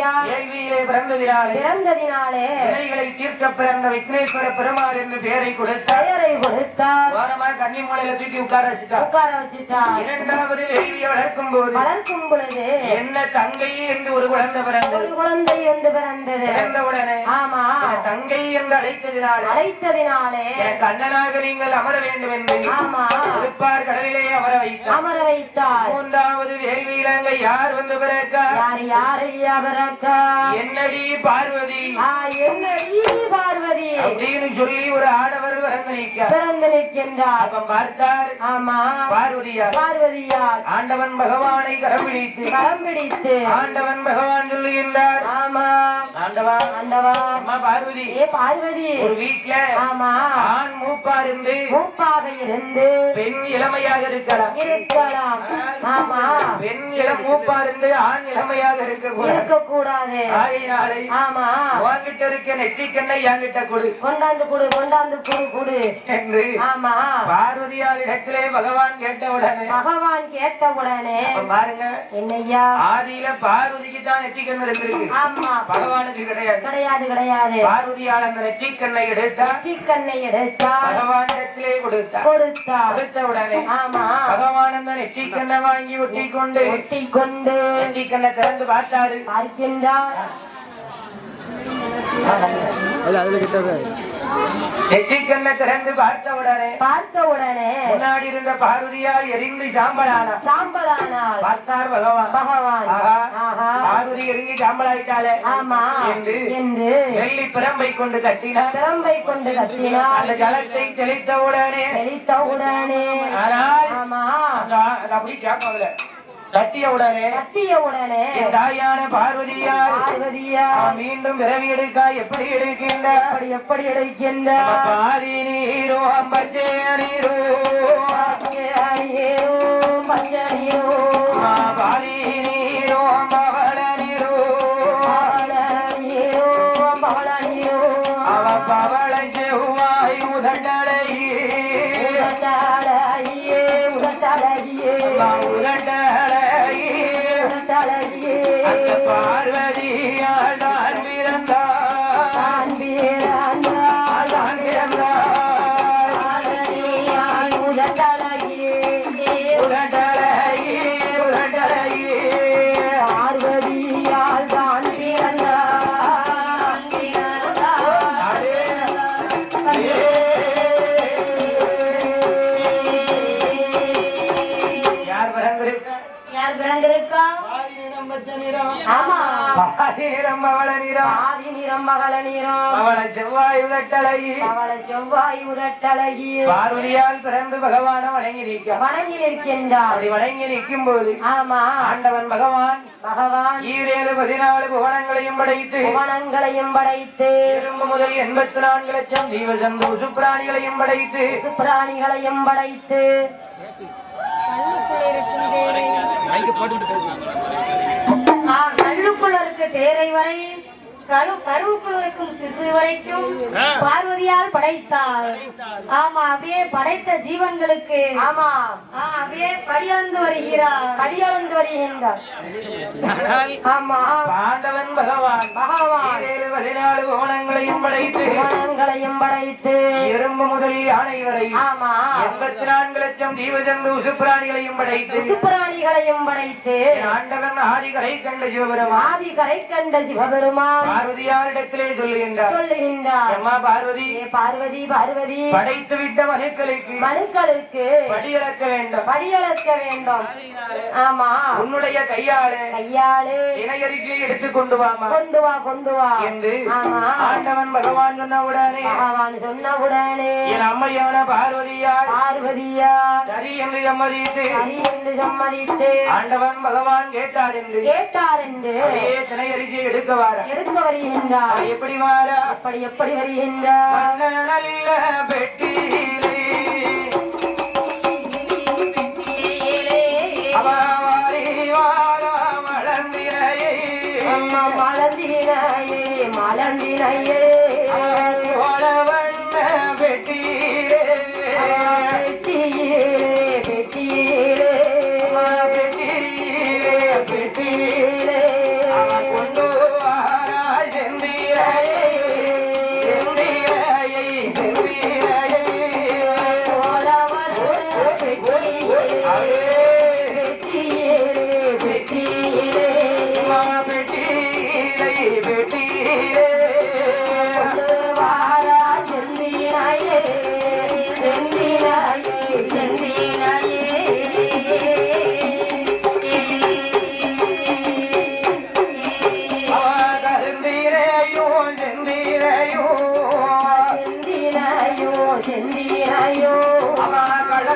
பார்வதியால் கேள்வியிலே பிறந்ததினாலே பிறந்ததினாலே வினைகளை தீர்க்க பிறந்த விக்னேஸ்வர பெருமாள் என்று பெயரை கொடுத்தார். பெயரை கொடுத்தார். ஓரமா கன்னி மூலையில தூக்கி உட்கார வச்சுட்டார். உட்கார வச்சுட்டார். இரண்டாவது வேள்வியை வளர்க்கும் போது வளர்க்கும் பொழுது என்ன தங்கை என்று ஒரு குழந்தை பிறந்தது. ஒரு குழந்தை ஒன்று பிறந்தது. பிறந்தவுடனே ஆமா. தங்கை என்று அழைத்ததினாலே அழைத்ததினாலே கண்ணனாக நீங்கள் அமர வேண்டும் என்று ஆமா. திருப்பார் கடலிலே அமர வைத்தார். அமர வைத்தார். மூன்றாவது வேள்வியிலங்க யார் வந்து பிறக்கார் யார் யாரையா பிறக்கா என்னடி பார்வதி? என்னடி பார்வதி? அப்படின்னு சொல்லி ஒரு ஆடவர் பிறந்து நிற்கின்றார். அப்ப பார்த்தார். ஆமா. பார்வதியார். பார்வதியார். ஆண்டவன் பகவானை கரம் பிடித்து. கரம் பிடித்து. ஆண்டவன் பகவான் சொல்லுகின்றார் ஆமா. ஆண்டவா. ஆண்டவா. அம்மா பார்வதி. ஏ பார்வதி. ஒரு வீட்ல ஆமா. ஆண் மூப்பா இருந்து மூப்பாக இருந்து பெண் இளமையாக இருக்கலாம். இருக்கலாம். ஆமா பெண் இளம் மூப்பா இருந்து ஆண் இளமையாக இருக்கக்கூடாது. ஆகையினாலே ஆமா. உன்கிட்ட இருக்க நெற்றிக்கண்ணை என்கிட்ட கொடு. கொண்டாந்து குடு கொண்டாந்து குடு குடு. என்று ஆமா. பார்வதியார் இடத்திலே பகவான் கேட்டவுடனே பகவான் கேட்டவுடனே அப்ப பாருங்க என்னய்யா ஆதியில பார்வதிக்கு தான் நெற்றிக்கண்ணு இருந்திருக்கு. ஆமா. பகவானுக்கு கிடையாது. கிடையாது கிடையாது. பார்வதியால் அந்த நெற்றிக்கண்ணை எடுத்தா சிக்கண்ணை எடுத்தா பகவான் இடத்திலே கொடுத்தா. கொடுத்தா. கொடுத்த உடனே ஆமா. பகவான் அந்த நெற்றிக்கண்ணை வாங்கி ஒட்டி கொண்டு ஒட்டி கொண்டு நெற்றிக்கண்ணை திறந்து பார்த்தாரு. பார்க்கின்றார். திறந்து பார்த்த உடனே பார்த்த உடனே முன்னாடி இருந்த பார்வதியார் எரிந்து சாம்பலானா சாம்பலானார் பார்த்தார் பகவான். பகவான். பார்வதி சாம்பலாயிட்டாளே ஆமா. என்று என்று வெள்ளி பிரம்பை கொண்டு கட்டினார். திறம்பை கொண்டு கத்தினார் அந்த ஜலத்தை தெளித்த உடனே தெளித்த உடனே. ஆனால் அப்படி கேட்பாங்கல்ல. கட்டிய உடனே கத்திய உடனே தாயான பார்வதியார் பார்வதியா அவன் மீண்டும் பிறவி எடுக்கா எப்படி எடுக்கின்றார் எப்படி எப்படி எடுக்கின்ற? பாதி நீரோ பச்சை நீரோ. அணியோ மஞ்சளியோ பாதி பாதி நிறம். பவள நிறம் ஆதி நிறம் மகள நிறம். பவள செவ்வாய் உதட்டழகி. அவள செவ்வாய் உதட்டழகி. பார்வதியால் பிறந்து பகவான வணங்கி நிற்க வணங்கி நிற்கின்றார் அப்படி வணங்கி நிற்கும் போது ஆமா. ஆண்டவன் பகவான் பகவான் ஈரேழு பதினாலு புவனங்களையும் படைத்து புவனங்களையும் படைத்து இரும்பு முதல் எண்பத்தி நான்கு லட்சம் ஜீவ சந்தோஷ பிராணிகளையும் படைத்து பிராணிகளையும் படைத்து இருக்க தேரை வரை கரு கருவுக்குள்ள இருக்கும் சிசு வரைக்கும் பார்வதியால் படைத்தார் ஆமா அப்படியே படைத்த ஜீவன்களுக்கு ஆமா ஆ, அப்படியே படியளந்து வருகிறார். படியளந்து வருகின்றார். ஆமா ஆண்டவன் பகவான் பகவான். பதினாலு புவனங்களையும் படைத்து புவனங்களையும் படைத்து எறும்பு முதல் யானை வரை ஆமா. எண்பத்தி நான்கு லட்சம் ஜீவ சந்தோஷ பிராணிகளையும் படைத்து பிராணிகளையும் படைத்து ஆண்டவன் ஆதிகளை கண்ட சிவபெருமான் ஆதி கரை கண்ட சிவபெருமான் பார்வதியாரிடத்திலே சொல்லுகின்றார். சொல்லுகின்றார். அம்மா பார்வதி? பார்வதி பார்வதி. படைத்து விட்ட மனுக்களுக்கு மனுக்களுக்கு படியிறக்க வேண்டும். படியளக்க வேண்டும். ஆமா. உன்னுடைய கையாலே கையாளு. இணையரிசியை எடுத்துக் கொண்டு வாமா. கொண்டு வா கொண்டு வா. என்று ஆமா. ஆண்டவன் பகவான் சொன்ன உடனே பகவான் சொன்ன உடனே. என் அம்மையான பார்வதியார். பார்வதியா சரி என்று சம்மதித்து. சரி என்று சம்மதித்து. ஆண்டவன் பகவான் கேட்டார் என்று. கேட்டார் என்று. அதே திணையரிசியை எடுக்க வார. எடுக்க வருகின்றார். எப்படி வாரா? அப்படி எப்படி வருகின்றார்? நல்ல பெட்டியிலே. வாரி மலர்ந்திரையே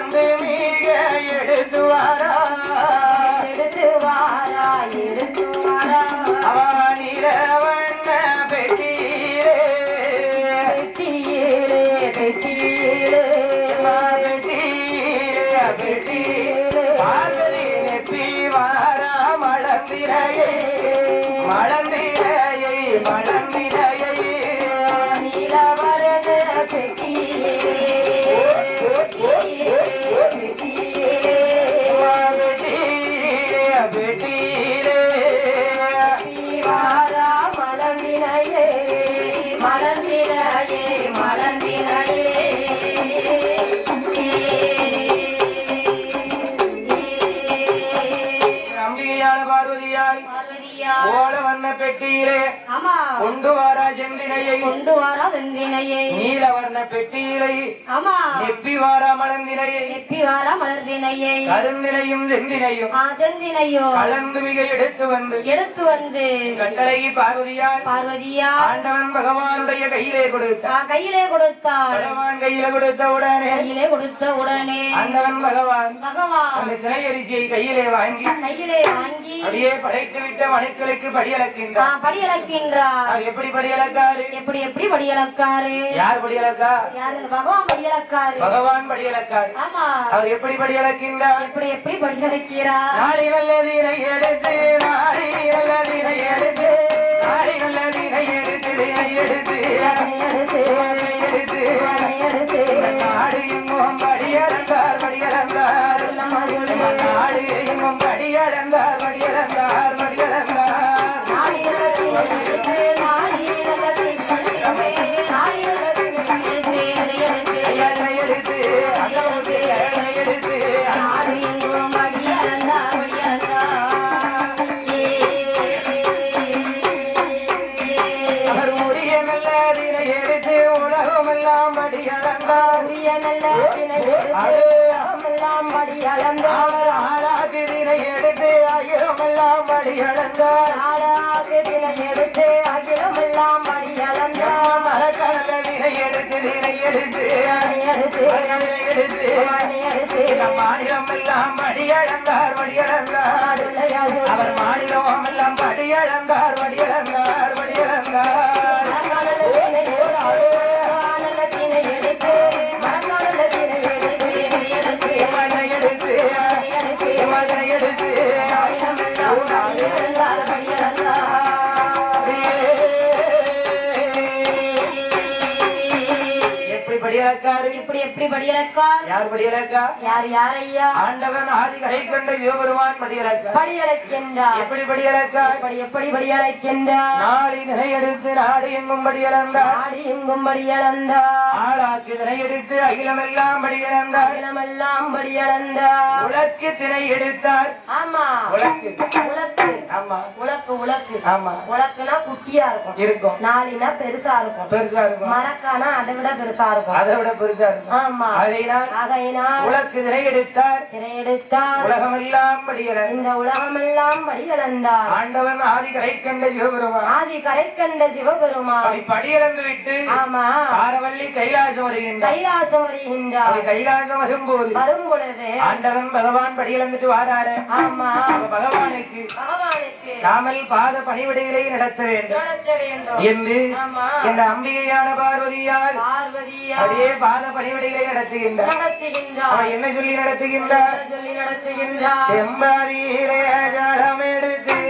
Sunday. கொண்டு வரா நீல வர்ண பெட்டியிலை ஆமா. நெப்பி வாரா மலர்ந்தினையை. எப்பி வாரா மலர்தினையை கருந்தினையும் செந்தினையும் ஆசந்தினையோ கலந்து மிக எடுத்து வந்து எடுத்து வந்து. கட்டளை பார்வதியாய் பார்வதியா ஆண்டவன் பகவானுடைய கையிலே கொடுத்தார். ஆ, கையிலே கொடுத்தாள் பகவான் கையில கொடுத்த உடனே கையிலே கொடுத்த உடனே. ஆண்டவன் பகவான் பகவான். அந்த திரையரிசியை கையிலே வாங்கி கையிலே வாங்கி. அப்படியே படைத்து விட்ட மனுக்களுக்கு ஆ, படியளக்கின்றார். படியளக்கின்றார் எப்படி படியளக்காரு எப்படி எப்படி படியளக்காரு யார் படியளக்கா யாரு? பகவான் படியளக்காரு பகவான் படியளக்காரு ஆமா. அவர் எப்படி படியளக்கின்றார் எப்படி எப்படி படியளக்கிறார் நாளை நல்லதீரை எடுத்து நாளை நல்லதீரை எடுத்து நாளை எடுத்து தினை எடுத்து எடுத்து, தினை எடுத்து. எடுத்து, நாடு எங்கும் படியளந்தார் படியளந்தார் நாடு எங்கும் படியளந்தார் படியளந்தார் படியளந்தார் நாளாகு தினை எடுத்து, அகிலமெல்லாம் படியளந்தார். மரக்கடலை எடுத்து தினை எடுத்து எடுத்து, மரக்கடலை எடுத்து எடுத்து, நம் மாநிலம் எல்லாம் படியளந்தார் படியளந்தார் அவர் மாநிலம் எல்லாம் படியளந்தார் படியளந்தார் படியளந்தார் மண்ணை எடுத்து மண்ணை எடுத்து. எப்படி படியலக்கார்? யார் படியளக்கா யார் யாரையா ஆண்டவன் ஆதி கை கண்ட சிவபெருமான் படியளக்கா படியலைக்கின்றார். எப்படி படியளக்கா எப்படி எப்படி படியலைக்கின்றார்? நாளை நிலை எடுத்து நாடு எங்கும் படியளந்தார் ஆடி எங்கும் படியளந்தார் ஆளாக்கு திரை எடுத்து அகிலமெல்லாம் படியளந்தார் அகிலமெல்லாம் படியளந்தார் உலக்கு திரை எடுத்தார். ஆமா. உலக்கு. உலக்கு. ஆமா. உலக்கு உலக்கு. ஆமா. உலக்குனா குட்டியா இருக்கும். இருக்கும். நாளினா பெருசா இருக்கும். பெருசா இருக்கும். மரக்கானா அதை விட பெருசா இருக்கும். அதை விட பெருசா இருக்கும். உலக்கு திரை எடுத்தார் திரையெடுத்தார். உலகமெல்லாம் படியல இந்த உலகமெல்லாம் படியளந்தார் ஆண்டவன் ஆதி கரை கண்ட சிவபெருமான். ஆதி கரை கண்ட சிவபெருமான். அப்படி படியளந்து விட்டு ஆமா. ஆரவள்ளி கைலாசம் வருகின்றார். கைலாசம் வருகின்றார். கைலாசம் வரும்போது வரும் பொழுது ஆண்டவன் பகவான் படியளந்துட்டு வாராரு. ஆமா. பகவானுக்கு பகவானுக்கு நாமல் பாத பணிவிடைகளை நடத்த வேண்டும். என்று என்ற அம்பிகையான பார்வதியால் பார்வதியா அப்படியே பாத பணிவிடைகளை நடத்துகின்றார். நடத்துகின்றார். என்ன சொல்லி நடத்துகின்றார்? சொல்லி நடத்துகின்றார்? செம்பாரியிலே ஜலம் எடுத்து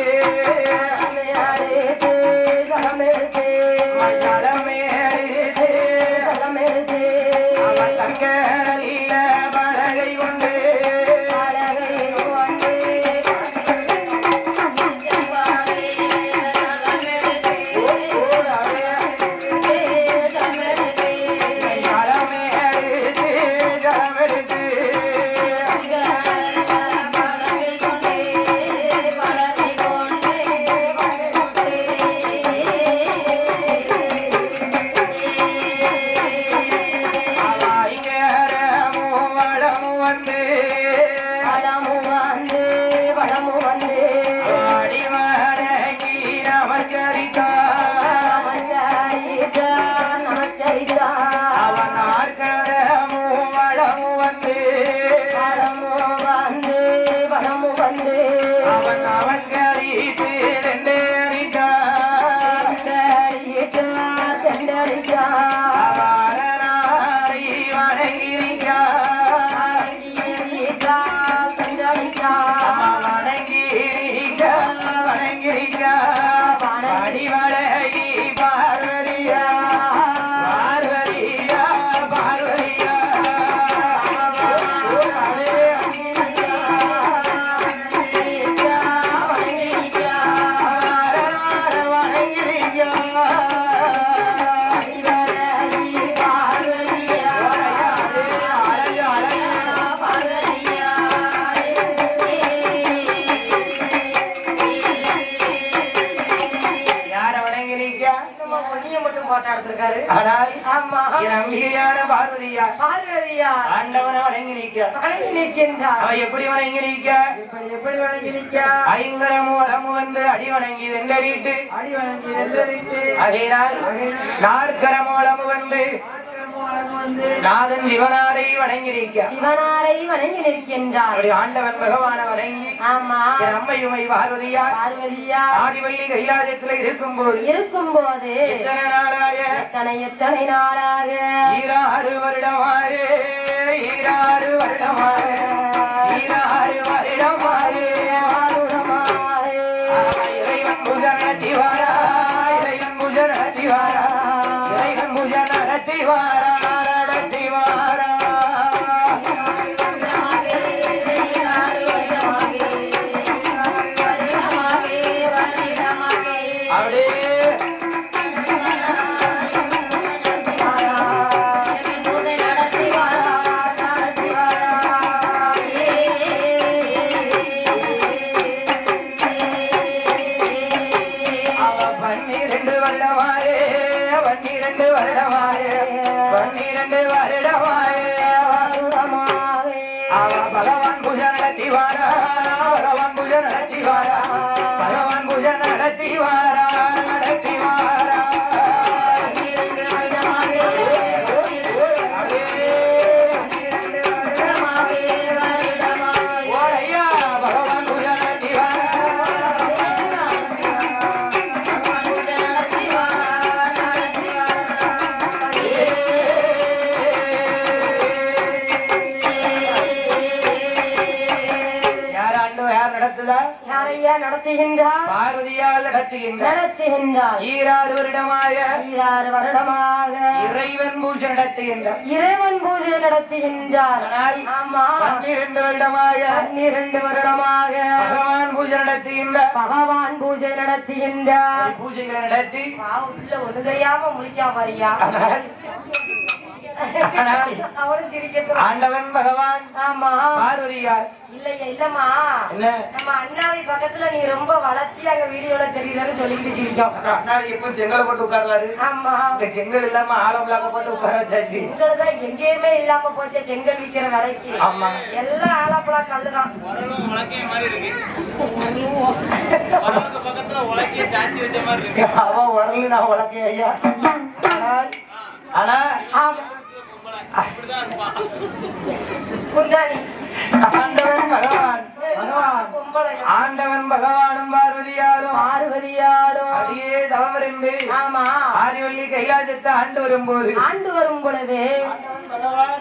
ஆனால் என் அம்பிகையான பார்வதியா பார்வதியா ஆண்டவனை வணங்கி நிற்க. வணங்கி நிற்கின்றார். அவ எப்படி வணங்கி நிற்க? எப்படி வணங்கி நிற்க? அடி அடி வந்து நாதன் சிவனாரை வணங்கி நிற்க சிவனாரை வணங்கி நிற்கின்றார் அப்படி ஆண்டவன் பகவான வணங்கி ஆமா. அம்மையுமை பார்வதியா பார்வதியா? ஆதிவள்ளி கைலாயத்துல இருக்கும்போது இருக்கும் போது எத்தனை நாளாய எத்தனை எத்தனை நாளாக? ஈராறு வருடமாறு ஈராறு வருடமாறு ஈராறு வருடமாறு. நடத்துகின்றார் பார்வதியால் நடத்துகின்ற நடத்துகின்றார். ஈராறு வருடமாய ஈராறு வருடமாக இறைவன் பூஜை நடத்துகின்ற இறைவன் பூஜை நடத்துகின்றார். ஆமா. பன்னிரண்டு வருடமாக பன்னிரண்டு வருடமாக பகவான் பூஜை நடத்துகின்ற பகவான் பூஜை நடத்துகின்றார். பூஜைகளை நடத்தி உள்ள ஒதுகையாம முடிக்கா ஆண்டவன் பகவான் ஆமா. பார்வதியார். இல்லையா இல்லம்மா. என்ன? நம்ம அண்ணாவி பக்கத்துல நீ ரொம்ப வளர்ச்சி அங்க வீடியோல தெரியுதுன்னு சொல்லிட்டு சிரிக்கும் அண்ணாடி எப்போ செங்கலை போட்டு உட்கார்றாரு ஆமா. இந்த செங்கல் இல்லாம ஆழம் இல்லாம போட்டு உட்கார வச்சாச்சு. உங்களுதான் எங்கேயுமே இல்லாம போச்சு செங்கல் விக்கிற விலைக்கு. ஆமா. எல்லாம் ஆலப்பழம் கல்லுதான். வரலும் உலக்கைய மாதிரி இருக்கு. பக்கத்துல உலக்கைய சாச்சி வச்ச மாதிரி இருக்கு. அவ உடலு நான் உலக்கே ஐயா. ஆனால் ஆனா ஆமா ஆண்டவன் பகவான் ஆண்டவன் பகவானும் பார்வதியாரும். பார்வதியாடும் அடியே தவமிருந்து ஆமா. ஆதிவள்ளி கைலாசத்தை ஆண்டு வரும்போது. ஆண்டு வரும் பொழுது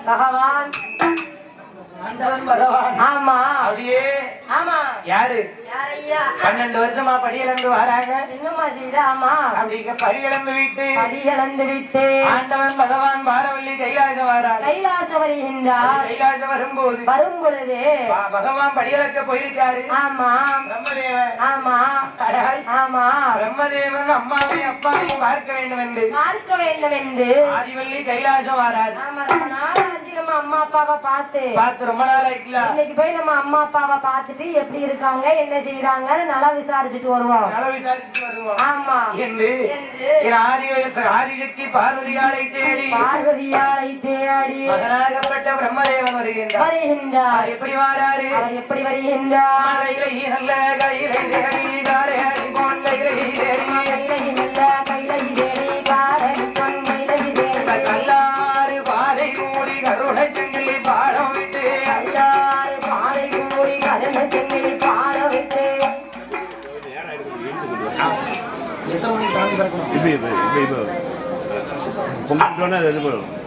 பகவான். ஆமா. அப்படியே. ஆமா. யாரு? பன்னெண்டு வருஷமா படியிலந்து வராங்க. செய்த ஆமா. அப்படிங்க படியிலந்து விட்டு. படி இழந்து விட்டு. ஆண்டவன் பகவான் பாரவல்லி கைலாசம் வராரு. கைலாச வருகின்றார். கைலாசம் வரும்போது வரும் பொழுது பகவான் படியிலக்க போயிருக்காரு. ஆமா. பிரம்மதேவன். ஆமா. ஆமா. பிரம்மதேவன் அம்மாவையும் அப்பாவையும் பார்க்க வேண்டும் என்று பார்க்க வேண்டும் என்று ஆதிவள்ளி கைலாசம் வராரு. ஆமா. நம்ம அம்மா அப்பாவை பார்த்து. பார்த்து ரொம்ப நாள் ஆயிக்கலாம் இன்னைக்கு போய் நம்ம அம்மா அப்பாவை பார்த்துட்டு எப்படி இருக்காங்க என்ன செய்யறாங்கன்னு நல்லா விசாரிச்சுட்டு வருவோம். நல விசாரிச்சுட்டு வருவோம். ஆமா. என்று ஆதிசக்தி பார்வதியாலை தேடி பார்வதியாரை தேடி மகனாகப்பட்ட பிரம்மதேவன் வருகின்றார். வருகின்றார். எப்படி வாராரு? அவர் எப்படி வருகின்றார்? மலையிலை நல்ல கையிலை தேடி காரையாடி போன்ற இலை தேடி. கைலை நல்ல கைலை தேடி காரணி பொன் கைலை தேடி. கல்லாறு கருணை செங்கிலி பாட விட்டு இப்போ இப்போ இப்போ இப்போ பொங்கல் அது இது பண்ணும்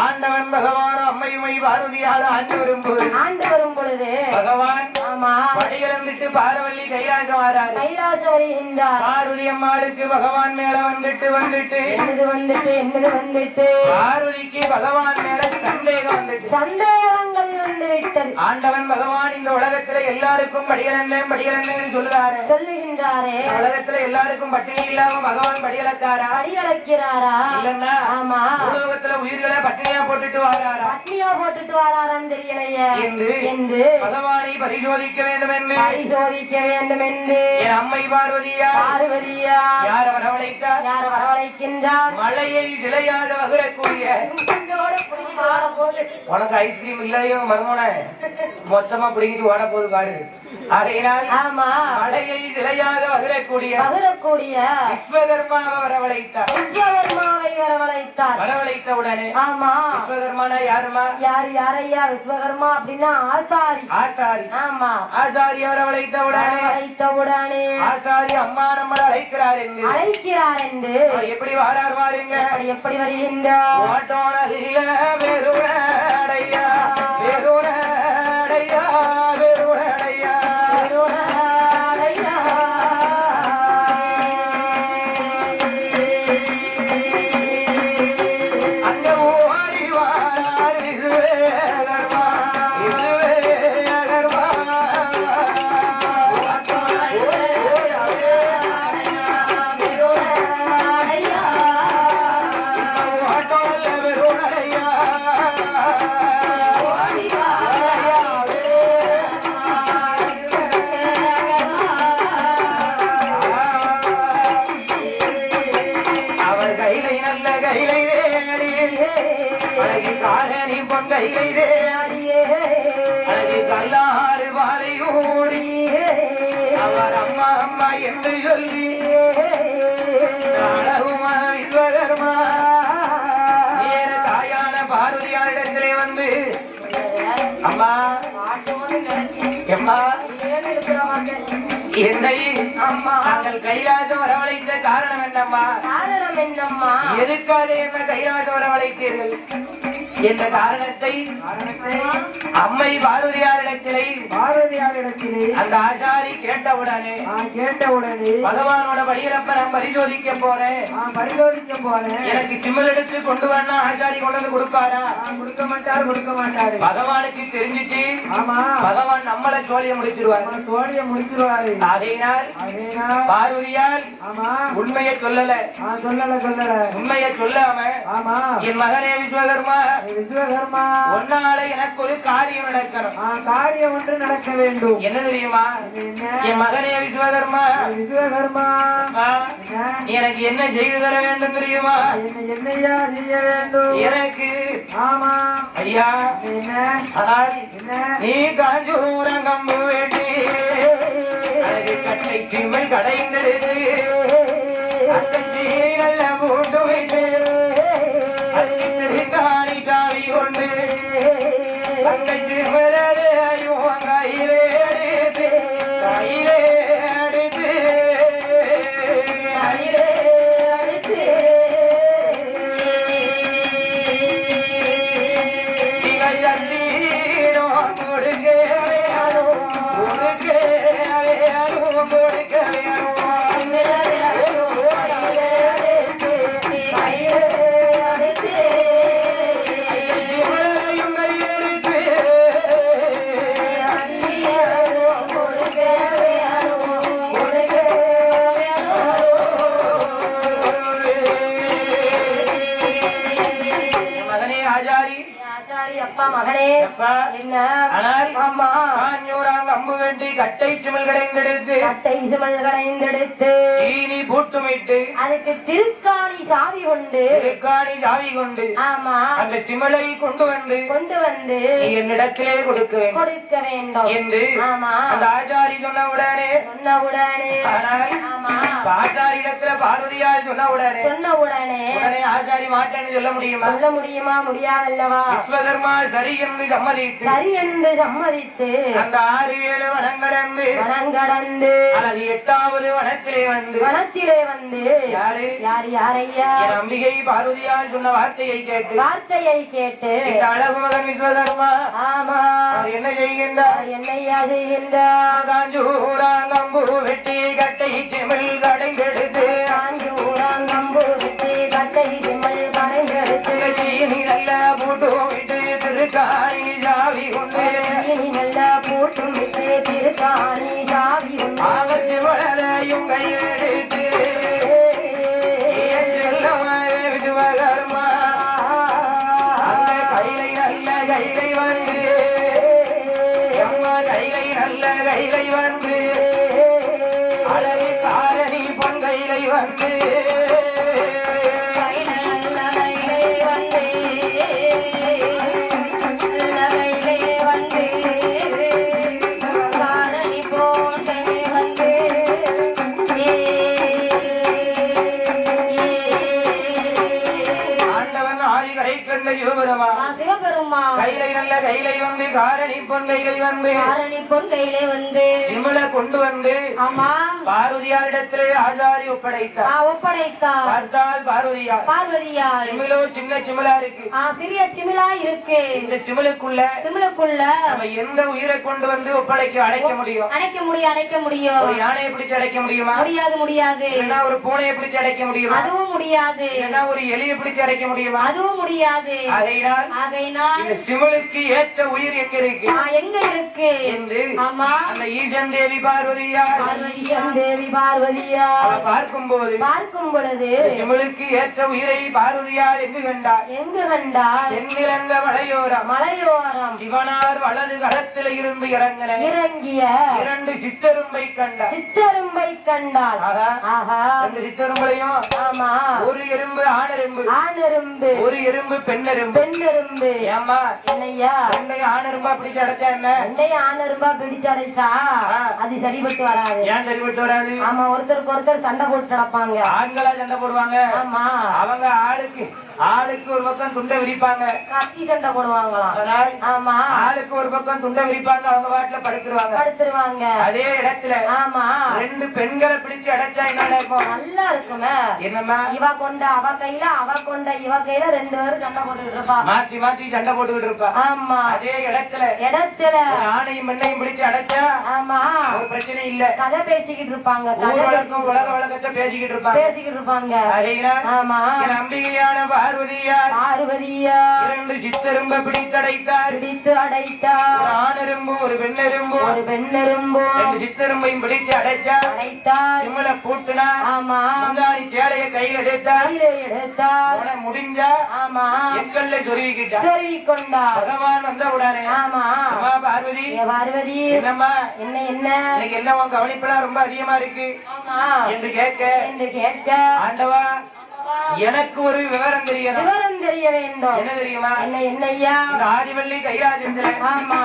ஆண்டவன் பகவான் அம்மையுமை பார்வதியால் ஆண்டு வரும்போது ஆண்டு வரும் பொழுது. பகவான் ஆமா. படியிழந்துட்டு பாரவல்லி கைலாசம் வராரு கைலாச வருகின்றார். பார்வதி அம்மாளுக்கு பகவான் மேல வந்துட்டு வந்துட்டு. என்னது வந்துட்டு என்னது வந்துட்டு? பார்வதிக்கு பகவான் மேல சந்தேகம் வந்துட்டு. சந்தேகங்கள் வந்து விட்டது. ஆண்டவன் பகவான் இந்த உலகத்துல எல்லாருக்கும் படியலந்தேன் படியலந்தேன்னு சொல்லுறாரு சொல்லுகின்றாரே. உலகத்துல எல்லாருக்கும் பட்டினி இல்லாம பகவான் படியலக்காரா படியளக்கிறாரா? இல்லன்னா ஆமா. உலகத்துல உயிர்களை பட்டினியா போட்டுட்டு வாராரா? பட்னியா போட்டுட்டு வராரான்னு தெரியலையே. என்று என்று பகவானை பரிசோதி பரிசோதிக்க வேண்டும் என்று பரிசோதிக்க வேண்டும் என்று என் அம்மை பார்வதியா பார்வதியா யார் வரவழைத்தார் யார் வரவழைக்கின்றார் மழையை சிலையாக வகுரக்கூடிய. உனக்கு ஐஸ்கிரீம் இல்லையோ மருமோன? மொத்தமா பிடிங்கிட்டு ஓட போகுது பாரு. ஆகையினால் ஆமா. மழையை சிலையாக வகுரக்கூடிய பகிரக்கூடிய விஸ்வகர்மாவை வரவழைத்தார் விஸ்வகர்மாவை வரவழைத்தார் வரவழைத்த உடனே ஆமா. விஸ்வகர்மானா யாருமா? யார் யாரையா? விஸ்வகர்மா அப்படின்னா ஆசாரி. ஆசாரி. ஆமா. ஆசாரி வரவழைத்த உடனே வரவழைத்தவுடனே ஆசாரி அம்மா நம்மளை அழைக்கிறார் என்று அழைக்கிறார் என்று எப்படி வாரார் பாருங்க எப்படி எப்படி வருகின்றார்? வெறுடையா வெறுடையா கைலை நல்ல கைலை தேடி அழகி காரணி பொன் கைலை அழகி கல்லாறு வாரை ஓடி அவர் அம்மா அம்மா என்று சொல்லி அழகுமா விஸ்வகர்மா. தாயான பார்வதியாரிடத்திலே வந்து அம்மா எம்மா. என்னை. நாங்கள் கைலாசம் வரவழைத்த காரணம் என்னம்மா? காரணம் என்னம்மா? எதுக்காக என்ன கைலாசம் வரவழைத்தீர்கள்? என்ற காரணத்தை அம்மை பார்வதியாரிடத்திலே பார்வதியாரிடத்திலே அந்த ஆசாரி கேட்டவுடனே நான் கேட்டவுடனே பகவானோட வழியிறப்ப நான் பரிசோதிக்க போறேன் நான் பரிசோதிக்க போனேன் எனக்கு சிம்மல் எடுத்து கொண்டு வரணும் ஆசாரி கொண்டு வந்து கொடுப்பாரா? நான் கொடுக்க மாட்டார் கொடுக்க மாட்டாரு. பகவானுக்கு தெரிஞ்சிச்சு. ஆமா. பகவான் நம்மள சோழிய முடிச்சிருவார். தோழிய முடிச்சிருவாரு. ஆகையினால் அதேனா பார்வதியால் ஆமா. உண்மையை சொல்லல. சொல்லல சொல்லல. உண்மையை சொல்லாம ஆமா. என் மகனே விஸ்வகர்மா விஸ்வகர்மா ஒன்னால எனக்கு ஒரு காரியம் நடக்கணும். காரியம் ஒன்று நடக்க வேண்டும். என்ன தெரியுமா? என் மகனே விஸ்வகர்மா. விஸ்வகர்மா? எனக்கு என்ன செய்து தர வேண்டும் தெரியுமா? என்ன என்னையா செய்ய வேண்டும்? எனக்கு. ஆமா. ஐயா என்ன? நீ காஞ்சூரம் கம்பு வேண்டி கட்டை கடைந்தெடுத்து அத்தச்சி நல்ல வேணும் கொடுக்க அம்பு வெட்டி கட்டை சிமல் கடைந்தெடுத்து கட்டை சுமல் கடைந்தெடுத்து சீனி பூட்டுமிட்டு அதுக்கு திருக்காணி சாவி கொண்டு திருக்காணி சாவி கொண்டு ஆமா. அந்த சிமலை கொண்டு வந்து கொண்டு வந்து என்னிடத்திலே கொடுக்க கொடுக்க வேண்டும். என்று ஆமா. அந்த ஆச்சாரி சொன்ன உடனே சொன்ன உடனே. ஆச்சாரியத்துல பார்வதியார் சொன்ன உடனே சொன்ன உடனே. உடனே ஆச்சாரி மாட்டேன்னு சொல்ல முடியுமா? சொல்ல முடியுமா? முடியாதல்லவா? விஸ்வகர்மா சரி என்று சம்மதித்து சரி என்று சம்மதித்து அந்த ஆறு ஏழு வனங்கடந்து வனங்கடந்து அல்லது எட்டாவது வனத்திலே வந்து வனத்திலே வந்து யாரு? யார் யாரையா என் அம்பிகை பார்வதியார் சொன்ன வார்த்தையை கேட்டு வார்த்தையை கேட்டு இந்த அழகு மகன் விஸ்வகர்மா ஆமா. என்ன செய்கின்றார்? என்னையா செய்கின்றார்? காஞ்சூராங்கம்பு வெட்டி கட்டை சிமிழ் கடைந்தெடுத்து காஞ்சூரான் நம்பு விட்டு கட்டை காரணி பொன் கைலை வந்து ஆரணி பொன் கையிலே வந்து சிமிழ கொண்டு வந்து ஆமா. பார்வதியாரிடத்திலே ஆச்சாரி ஒப்படைத்தார். ஒப்படைத்தார். பார்த்தால் பார்வதியார். பார்வதியார். சிமிழோ சின்ன சிமிழா இருக்கு. சிறிய சிமிலா இருக்கு. இந்த சிமிழுக்குள்ள சிமிழுக்குள்ள நம்ம எந்த உயிரை கொண்டு வந்து ஒப்படைக்க அடைக்க முடியும்? அணைக்க முடியும் அணைக்க முடியும். ஒரு யானையை பிடிச்சு அடைக்க முடியுமா? முடியாது முடியாது. இல்லைன்னா ஒரு பூனையை பிடிச்சு அடைக்க முடியுமா? அதுவும் முடியாது. இல்லைன்னா ஒரு எலியை பிடிச்சு அடைக்க முடியுமா? அதுவும் முடியாது. அதையினால் ஆகையினால் இந்த சிமிழுக்கு ஏற்ற உயிர் எங்க இருக்கு? எங்க இருக்கு? என்று அந்த ஈசன் தேவி பார்வதியார். பார்வதியம் தேவி பார்வதியா பார்க்கும் பொழுது சிமிழுக்கு ஏற்ற உயிரை பார்வதியார் எங்கு கண்டார்? எங்கு கண்டால் தென்னிலங்க மலையோரம். மலையோரம். சிவனார் வலது களத்தில் இருந்து இறங்கின இறங்கிய இரண்டு சித்தரும்பை கண்டார். சித்தரும்பை கண்டால் ஆகா ஆஹா. அந்த ஆமா. ஒரு எறும்பு ஆணெரும்பு ஆணெரும்பு ஒரு எறும்பு பெண்ணெரும்பு பெண்ணெரும்பு ஏமா என்னையா? ரெண்டை ஆணெரும்பா பிடிச்சு அடைச்சா என்ன? ரெண்டையும் ஆணெரும்பா பிடிச்சடைச்சா அது சரிபட்டு வராது. ஏன் சரிபட்டு வராது? ஆமா ஒருத்தருக்கு ஒருத்தர் சண்டை போட்டு நடப்பாங்க. ஆண்களா சண்டை போடுவாங்க? ஆமா. அவங்க ஆளுக்கு ஆளுக்கு ஒரு பக்கம் துண்டை விரிப்பாங்க. கத்தி சண்டை போடுவாங்களாம். ஆமா. ஆளுக்கு ஒரு பக்கம் துண்டை விரிப்பாங்க அவங்க வாட்டுல படுத்துருவாங்க. படுத்துருவாங்க. அதே இடத்துல ஆமா. ரெண்டு பெண்களை பிடிச்சு அடைச்சா என்ன நடக்கும்? நல்லா இருக்குமே. என்னம்மா? இவ கொண்ட அவ கையில அவ கொண்ட இவ கையில ரெண்டு பேரும் சண்டை போட்டுக்கிட்டு இருப்பா. மாற்றி மாற்றி சண்டை போட்டுக்கிட்டு இருப்பா. ஆமா. அதே இடத்துல இடத்துல ஆணையும் பெண்ணையும் பிடிச்சு அடைச்சா ஆமா. ஒரு பிரச்சனை இல்ல. கதை பேசிக்கிட்டு இருப்பாங்க ஊர் கதை வழக்கம் உலக வழக்கத்தை பேசிக்கிட்டு இருப்பாங்க. பேசிக்கிட்டு இருப்பாங்க. ஆமா. என் அம்பிகையான பார்வதியார். பார்வதியா இரண்டு சித்தரும்ப பிடித்து அடைத்தார். ஒரு ஆணெரும்பு ஒரு பெண்ணெரும்பு. ஒரு பெண்ணெரும்போ. ரெண்டு சித்தரும்பையும் பிடிச்சு அடைச்சா அடைத்தார். சிம்மல பூட்டுனா ஆமா. முந்தாணி சேலைய கையில் எடுத்தார். கையில எடுத்தார். உன முடிஞ்சா ஆமா. எக்கல்ல சொருவிக்கிட்டா சொருவி கொண்டார் பகவான் வந்த உடனே ஆமா. அம்மா பார்வதி பார்வதி என்னம்மா? என்ன என்ன? இன்னைக்கு என்ன உன் கவனிப்பெல்லாம் ரொம்ப அதிகமா இருக்கு? என்று கேட்க என்று கேட்க ஆண்டவா எனக்கு ஒரு விவரம் தெரியணும். விவரம் தெரிய வேண்டும். என்ன தெரியுமா? என்ன என்னய்யா இந்த ஆதிவள்ளி கைலாசத்துல ஆமா.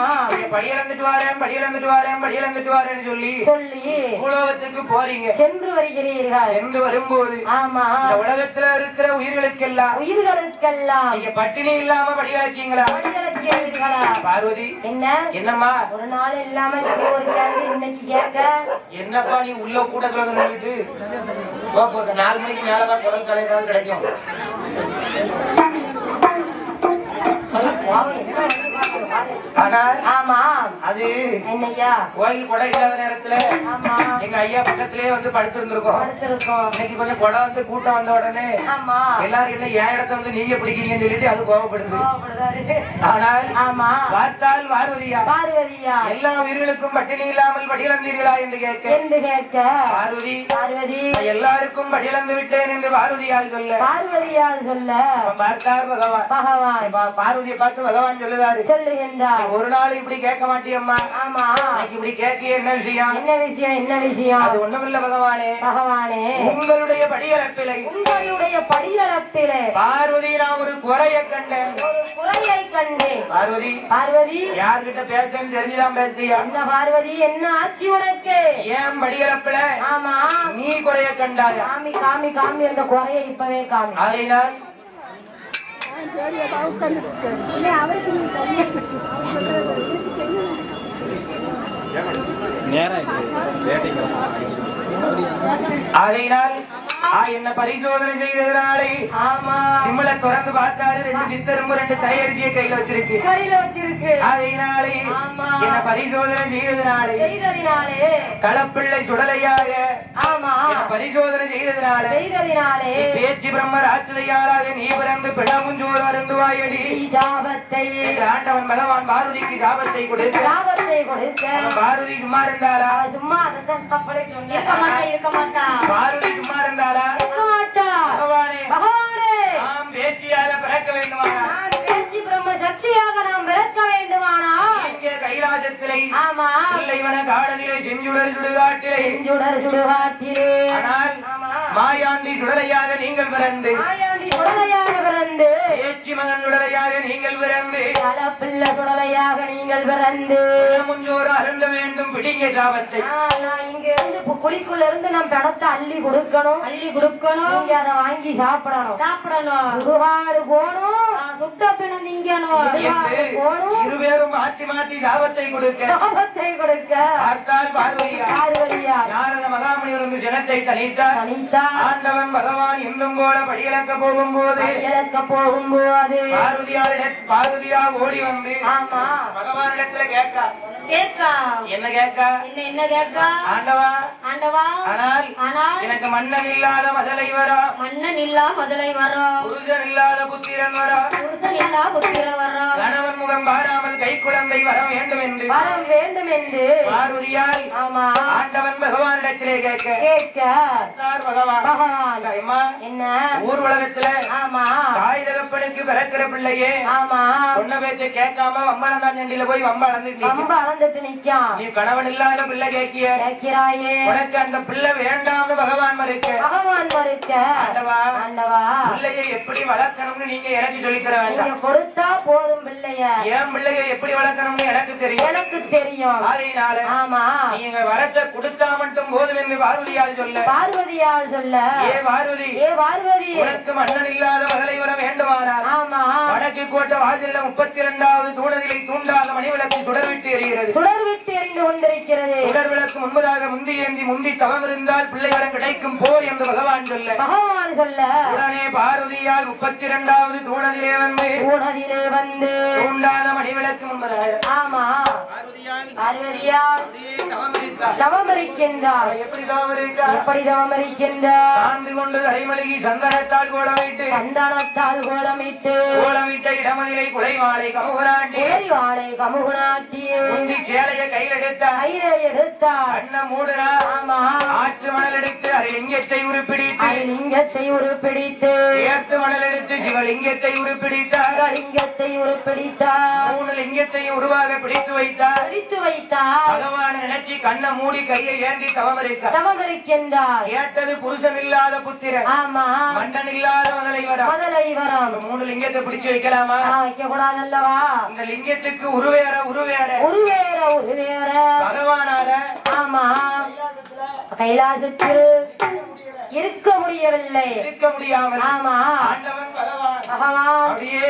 படியிழந்துட்டு வாரேன் படியிழந்துட்டு வாரேன் படியிழந்துட்டு வாரேன்னு சொல்லி சொல்லி பூலோகத்துக்கு போறீங்க. சென்று வருகிறீர்கள். சென்று வரும்போது ஆமா. இந்த உலகத்துல இருக்கிற உயிர்களுக்கெல்லாம் உயிர்களுக்கெல்லாம் நீங்க பட்டினி இல்லாம படியாக்கீங்களா பார்வதி என்ன? என்னம்மா? ஒரு நாள் இல்லாம இன்னைக்கு கேட்க? என்னப்பா நீ உள்ள கூட்டத்துல வந்து நின்னுட்டு, போ, போ, நாலு மணிக்கு மேலதான் குரல் கலைதான் கிடைக்கும். ஆனால் ஆமா. அது கோயில் கொடை இல்லாத நேரத்துல ஆமா. எங்க ஐயா பக்கத்திலேயே வந்து படுத்து இருந்திருக்கோம் படுத்திருக்கோம். இன்னைக்கு கொஞ்சம் கொடை வந்து கூட்டம் வந்த உடனே ஆமா. எல்லாரும் என்ன என் இடத்த வந்து நீங்க பிடிக்கீங்கன்னு சொல்லிட்டு அது கோவப்படுது. ஆனால் ஆமா. பார்த்தால் பார்வதியா? பார்வதியா? எல்லா உயிர்களுக்கும் பட்டினி இல்லாமல் படியிழந்தீர்களா என்று கேட்க. என்று கேட்க. பார்வதி பார்வதி. எல்லாருக்கும் படியிழந்து விட்டேன் என்று பார்வதியால் சொல்ல. பார்வதியால் சொல்ல. பார்த்தார் பகவான். பகவான். பார்வதியை பார்த்து பகவான் சொல்லுதாரு. சொல்லுகின்றார் ஒரு நாள் இப்படி கேட்க மாட்டியம்மா. ஆமா. இப்படி கேட்கிய என்ன விஷயம்? என்ன விஷயம் என்ன விஷயம்? அது ஒண்ணுமில்ல பகவானே. பகவானே. உங்களுடைய படியளப்பிலை. உங்களுடைய படியளத்திலே பார்வதி நான் ஒரு குறைய கண்டேன். ஒரு குறையை கண்டேன். பார்வதி பார்வதி. யார்கிட்ட பேசன்னு தெரிஞ்சுதான் பேசியா அந்த பார்வதி என்ன ஆச்சு உனக்கு? ஏன் படியளப்பில? ஆமா. நீ குறைய கண்டாயா? காமி காமி காமி அந்த குறைய இப்பவே காமி. அதனால் அதனால் ஆ, என்ன பரிசோதனை செய்ததனாலே ஆமா. சிம்மலை திறந்து பார்த்தாரு. ரெண்டு சித்தரும்பு ரெண்டு தலையரிசியை கையில வச்சிருக்கு. கையில வச்சிருக்கு. அதனாலே ஆமா. என்ன பரிசோதனை செய்ததனாலே செய்ததினாலே. களப்பிள்ளை சுடலையாக ஆமா. பரிசோதனை செய்ததனாலே. செய்ததினாலே பேச்சு பிரம்ம ராத்திரையாளாக நீ பிறந்து பிடமுஞ்சோறு அருந்துவாயடி. சாபத்தை ஆண்டவன் பகவான் பாரதிக்கு சாபத்தை கொடுத்து சாபத்தை கொடுக்க. பாரதி சும்மா இருந்தாரா? சும்மா அதான் சொல்லி இருக்க மாட்டா. இருக்க மாட்டா பாரதி சும்மா இருந்தாரா இருக்க மாட்டா பகவானே. பகவானே. நாம் பேச்சியாக பிறக்க வேண்டுமா நான் பேச்சு பிரம்ம சக்தியாக நாம் பிறக்க வேண்டுமானா? இங்கே கைலாசத்திலே ஆமா. இல்லைவன காடலிலே செஞ்சுடர் சுடுகாட்டிலே. செஞ்சுடர் சுடுகாட்டிலே. ஆனால் மாயாண்டி சுடலையாக நீங்கள் பிறந்து மாயாண்டி பிறந்து. ஏச்சி மகன் சுடலையாக நீங்கள் பிறந்து. பிள்ளை சுடலையாக நீங்கள் பிறந்து. முஞ்சோறு அருந்த வேண்டும். பிடிங்க சாபத்தை. ஆ, நான் இங்க இருந்து பு- குழிக்குள்ள இருந்து நான் அள்ளி கொடுக்கணும். அள்ளி கொடுக்கணும். நீங்க அதை வாங்கி சாப்பிடணும். சாப்பிடணும். சுடுகாடு போகணும். சுட்ட பிணம் திங்கணும் என்று போகணும். இருவேரும் மாற்றி மாற்றி சாபத்தை கொடுக்க. சாபத்தை கொடுக்க. பார்த்தால் பார்வதியா? பார்வதியா? வந்து ஜனத்தை தனித்தார் அனிதா ஆண்டவன் பகவான் இன்னும் போல படியிழக்க போகும்போது இழக்க போகும்போது. பார்வதியாரிட பார்வதியா ஓடி வந்து ஆமா. பகவானிடத்துல கேட்கா. கேட்கா. என்ன கேட்கா? என்ன என்ன கேட்கா? ஆண்டவா? ஆண்டவா? ஆனால் ஆனால் எனக்கு மன்னன் இல்லாத மதலை வரா. மன்னன் இல்லா முதலை வரோம் புருஷன் இல்லாத புத்திரன் வரா. புருஷன் இல்லா புத்திர வரோம் கணவன் முகம் பாராமல் கை குழந்தை வர வேண்டும் என்று வரம் வேண்டும் என்று பார்வதியால் ஆமா. ஆண்டவன் பகவானிடத்திலே கேட்க. கேட்க. பகவான். என்ன? ஊர் உலகத்துல ஆமா. தாய் தகப்பனுக்கு பிறக்கிற பிள்ளையே ஆமா. சொன்ன பேச்சை கேட்காம வம்பாளந்தான் சண்டியில போய் வம்பாளந்து ரொம்ப அளந்துட்டு நிக்கான் நீ கணவன் இல்லாத பிள்ளை கேட்கிய. கேட்கிறாயே. உனக்கு அந்த பிள்ளை வேண்டாம்னு பகவான் மறுக்க. பகவான் மறுக்க. ஆண்டவா ஆண்டவா. பிள்ளையை எப்படி வளர்க்கணும்னு நீங்க எனக்கு தர நீங்க வேண்டாம் கொடுத்தா போதும் பிள்ளைய. என் பிள்ளையை எப்படி வளர்க்கணும்னு எனக்கு தெரியும். எனக்கு தெரியும். ஆகையினால ஆமா. நீங்க வரத்தை கொடுத்தா மட்டும் போதும் என்று பார்வதியால் சொல்ல. பார்வதியால் சொல்ல. ஏ பார்வதி ஏ பார்வதி. உனக்கு மன்னன் இல்லாத மகளை வர வேண்டுமானால் ஆமா. வடக்கு கோட்டை வாசல்ல முப்பத்தி இரண்டாவது தூணதிலை தூண்டாத மணிவிளக்கு சுடர்விட்டு எரிகிறது சுடர் விட்டு எரிந்து கொண்டிருக்கிறது. சுடர் விளக்கு முன்பதாக முந்தி ஏந்தி முந்தி தவம் இருந்தால் பிள்ளைவரம் கிடைக்கும் போ என்று பகவான் சொல்ல. பகவான் சொல்ல. உடனே பார்வதியால் முப்பத்தி இரண்டாவது தூணதிலே வந்து ஊனதிலே வந்து தூண்டாத மணிவிளக்கு முன்பதாக ஆமா. பார்வதியால் பார்வதியா அப்படியே தவம் இருந்தார் தவம் இருக்கின்றார் எப்படி தவம் இருக்கா எப்படி தவம் இருக்கின்றார் சார்ந்து கொண்டு தலைமலகி சந்தனத்தால் கோலமிட்டு சந்தானத்தால் கோலமிட்டு கோலமிட்ட இடமதிலை குலைவாளை கமுகராண்டி ஏறி வாழை கமுகுநாட்டியே முந்தி சேலைய கையில் எடுத்தார். கையிலே எடுத்தார். அண்ண மூடுனா ஆமா. ஆற்று மணல் எடுத்து அது லிங்கத்தை உருப்பிடித்து லிங்கத்தை உருப்பிடித்து சேர்த்து மணல் எடுத்து சிவலிங்கத்தை உருப்பிடித்தார். லிங்கத்தை உருப்பிடித்தார். மூணு லிங்கத்தையும் உருவாக பிடித்து வைத்தார். பிடித்து வைத்தார். பகவான் நினைச்சு கண்ணை மூடி கையை ஏந்தி தவமரித்தார். தவம் இருக்கின்றார் கேட்டது புருஷன் இல்லாத புத்திரன். ஆமா. மன்னன் இல்லாத முதலை வரம் முதலை வரம் இந்த மூணு லிங்கத்தை பிடிச்சு வைக்கலாமா? வைக்க கூடாது அல்லவா இந்த லிங்கத்துக்கு உருவேற உருவேற. உருவேற உருவேற. பகவானால ஆமா. கைலாசத்தில் இருக்க முடியவில்லை. இருக்க முடியாமல் ஆமா. ஆண்டவன் பகவான் அப்படியே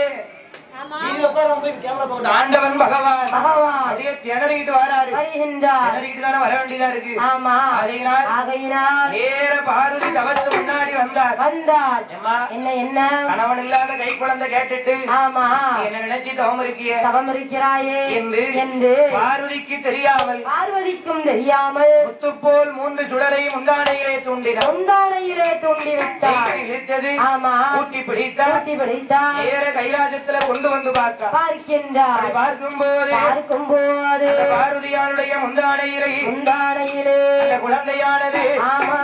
ஆண்டவன் பகவான். பகவான். அப்படியே திணறிட்டு வராரு. வருகின்றார். திணறிட்டு தானே வர வேண்டியதா இருக்கு? ஆமா. ஆகையினால் ஆகையினால் நேர பார்வதி தவத்து முன்னாடி வந்தார். வந்தார். அம்மா என்ன என்ன? கணவன் இல்லாத கை குழந்தை கேட்டுட்டு ஆமா. நீ என்ன நினைச்சு தவம் இருக்கிய? தவம் இருக்கிறாயே? என்று என்று பார்வதிக்கு தெரியாமல் பார்வதிக்கும் தெரியாமல் முத்துப்போல் மூன்று சுடரை முந்தானையிலே தூண்டினார் முந்தானையிலே தூண்டி விட்டார். இழுத்தது ஆமா. கூட்டி பிடித்தார். கூட்டி பிடித்தார். நேர கைலாசத்துல கொண்டு வந்து பார்த்தார் பார்க்கின்றார். அப்படி பார்க்கும்போது பார்க்கும் போது பார்வதியாருடைய முந்தானையிலே முந்தானையிலே. குழந்தையானது ஆமா.